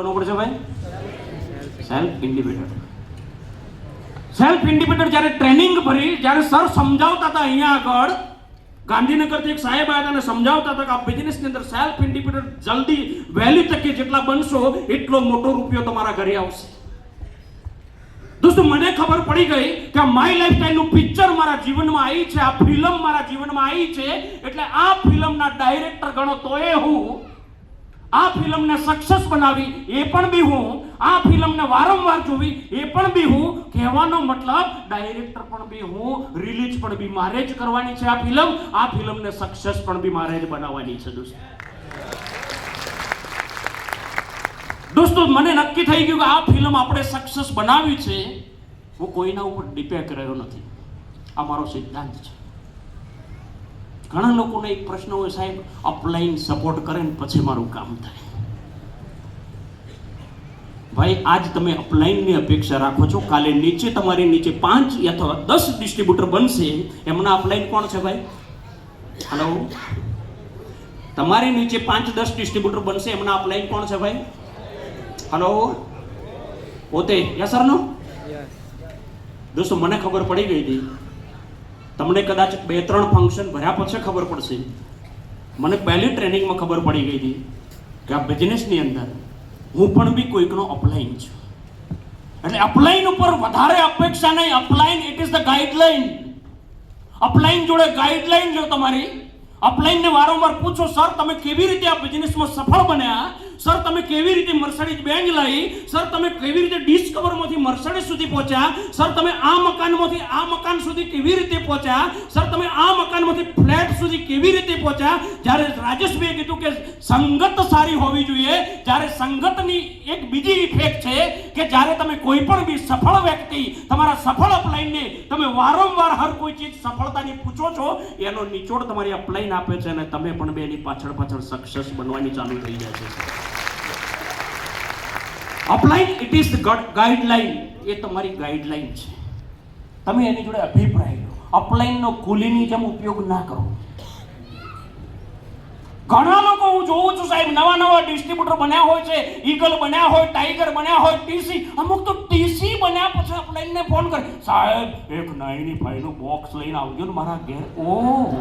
કોનું પડશે ભાઈ? સેલ્ફ ઇન્ડિપેન્ડન્ટ સેલ્ફ ઇન્ડિપેન્ડન્ટ જ્યારે ટ્રેનિંગ ભરી, જ્યારે સર સમજાવતા હતા અહીંયા આગળ, ગાંધીનગરથી એક સાહેબ આવ્યા અને સમજાવતા હતા કે આ બિઝનેસની અંદર સેલ્ફ ઇન્ડિપેન્ડન્ટ જલ્દી વહેલી તકે જેટલા બનશો, એટલો મોટો રૂપિયો તમારા ઘરે આવશે. દોસ્તો, મને ખબર પડી ગઈ કે માય લાઈફસ્ટાઈલનું પિક્ચર મારા જીવનમાં આવી છે, આ ફિલ્મ મારા જીવનમાં આવી છે, એટલે આ ફિલ્મના ડાયરેક્ટર ગણો તો એ હું આ ફિલ્મને સક્સેસ બનાવી, એ પણ બી હું. આ ફિલ્મને વારંવાર જોવી, એ પણ બી હું. કહેવાનો મતલબ ડાયરેક્ટર પણ બી હું રિલીઝ પણ બી મારે જ કરવાની છે આ ફિલ્મ. આ ફિલ્મને સક્સેસ પણ બી મારે જ બનાવવાની છે, દોસ્તો. દોસ્તો, મને નક્કી થઈ ગયું કે આ ફિલ્મ આપણે સક્સેસ બનાવી છે. હું કોઈના ઉપર ડિપેન્ડ રહ્યો નથી. આ મારો સિદ્ધાંત છે. ઘણા લોકોને એક પ્રશ્ન હોય સાહેબ અપલાઈન સપોર્ટ કરે ને પછી મારું કામ થાય. ભાઈ આજ તમે અપલાઈનની અપેક્ષા રાખો છો. કાલે નીચે તમારી નીચે પાંચ અથવા દસ ડિસ્ટ્રીબ્યુટર બનશે. એમના અપલાઈન કોણ છે ભાઈ? હલો તમારી નીચે પાંચ દસ ડિસ્ટ્રીબ્યુટર બનશે. એમના અપલાઈન કોણ છે ભાઈ? હલો પોતે? યસ સર નો દોસ્તો મને ખબર પડી ગઈ હતી. તમને કદાચ બે, ત્રણ ફંક્શન ભર્યા પછી ખબર પડશે. મને પહેલી ટ્રેનિંગમાં ખબર પડી ગઈ હતી કે આ બિઝનેસની અંદર હું પણ બી કોઈકનો અપલાઈન છું. એટલે અપલાઈન ઉપર વધારે અપેક્ષા નહીં. Upline it is the guideline upline જોડે ગાઈડલાઈન જો તમારી. અપલાઈનને વારંવાર પૂછો સર તમે કેવી રીતે આ બિઝનેસમાં સફળ બન્યા? સર, તમે કેવી રીતે મર્સડીઝ બેન્ચ લાવી સર, તમે કેવી રીતે ડિસ્કવરમાંથી મર્સડીઝ સુધી પહોંચ્યા? સર, તમે આ મકાનમાંથી આ મકાન સુધી કેવી રીતે પહોંચ્યા? સર, તમે આ મકાનમાંથી ફ્લેટ સુધી કેવી રીતે પહોંચ્યા? જ્યારે રાજેશભાઈએ કીધું કે સંગત સારી હોવી જોઈએ, જ્યારે સંગતની એક બીજી ઇફેક્ટ છે કે જ્યારે તમે કોઈ પણ બી સફળ વ્યક્તિ, તમારા સફળ અપલાઈનને તમે વારંવાર હર કોઈ ચીજ સફળતાની પૂછો છો, એનો નિચોડ તમારી અપલાઈન આપે છે અને તમે પણ બે એની પાછળ પાછળ સક્સેસ બનવાની ચાલુ થઈ જાય છે. અપલાઈન ઇટ ઇઝ ગાઈડલાઈન એ તમારી ગાઈડલાઈન છે. તમે એની જોડે અભિપ્રાય લો. અપલાઈનનો કુલીની જેમ ઉપયોગ ના કરો. ઘણા લોકો હું જોઉં છું સાહેબ, નવા નવા ડિસ્ટ્રીબ્યુટર બન્યા હોય છે ઈગલ બન્યા હોય ટાઈગર બન્યા હોય ટીસી અમુક તો ટીસી બન્યા પછી અપલાઈનને ફોન કરે. સાહેબ, એક નાઈની ફાઈનું બોક્સ લઈને આવજો ને મારા ઘેર. ઓહ!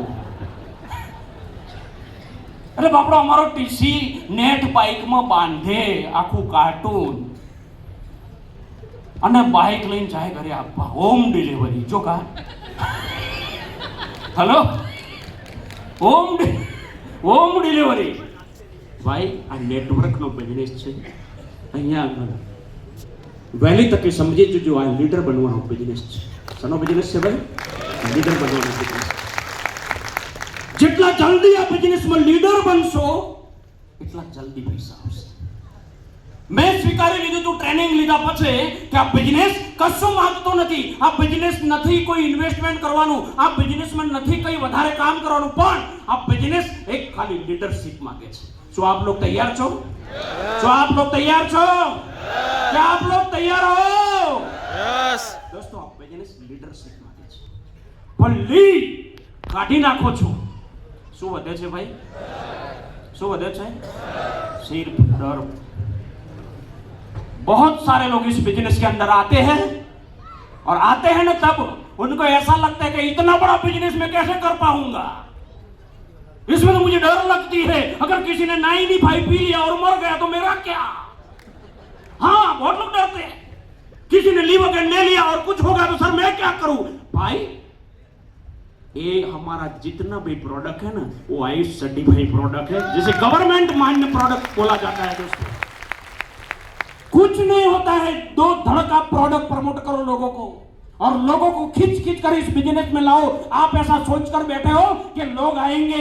અરે બાપડો, અમારો ટીસી નેટ બાઇકમાં બાંધે આખું કાર્ટૂન. અને બાઇક લઈને જાય ઘરે આપવા. હોમ ડિલિવરી જો કા? હલો હોમ હોમ ડિલિવરી ભાઈ, આ નેટવર્કનો બિઝનેસ છે. અહીંયા વહેલી તકે સમજી જજો, આ લીડર બનવાનો બિઝનેસ છે. શાનો બિઝનેસ છે ભાઈ? લીડર બનવાનો બિઝનેસ જેટલા જલ્દી આ બિઝનેસમાં બનશો? એટલા જલ્દી પૈસા આવશે. મેં સ્વીકારી લીધું તું ટ્રેનિંગ લીધા પછી કે આ બિઝનેસ કશું માંગતો નથી. આ બિઝનેસ નથી કોઈ ઇન્વેસ્ટમેન્ટ કરવાનું. આ બિઝનેસમાં નથી કંઈ વધારે કામ કરવાનું. પણ આ બિઝનેસ એક ખાલી લીડરશિપ માંગે છે. જો આપ લોકો તૈયાર છો? જો આપ લોકો તૈયાર છો? કે આપ લોકો તૈયાર હો? યસ દોસ્તો આ બિઝનેસ લીડરશિપ માંગે છે. પણ લીડ કાઢી નાખો છો. શું વધે છે ભાઈ? શું વધે છે सिर्फ डर बहुत सारे लोग इस बिजनेस के अंदर आते हैं और आते हैं ना तब उनको ऐसा लगता है कि इतना बड़ा बिजनेस मैं कैसे कर पाऊंगा इसमें तो मुझे डर लगती है अगर किसी ने नाइन ही फाइव पी लिया और मर गया तो मेरा क्या हाँ बहुत लोग डरते हैं किसी ने लीवर के ले लिया और कुछ हो गया तो सर मैं क्या करूं भाई ये हमारा जितना भी प्रोडक्ट है ना, वो आई सर्टिफाइड प्रोडक्ट है, जिसे गवर्नमेंट मान्य प्रोडक्ट बोला जाता है दोस्तों। कुछ नहीं होता है, दो धड़का प्रोडक्ट प्रमोट करो लोगों को। और लोगों को खींच खींच कर इस बिज़नेस में लाओ। आप ऐसा सोचकर बैठे हो कि लोग आएँगे।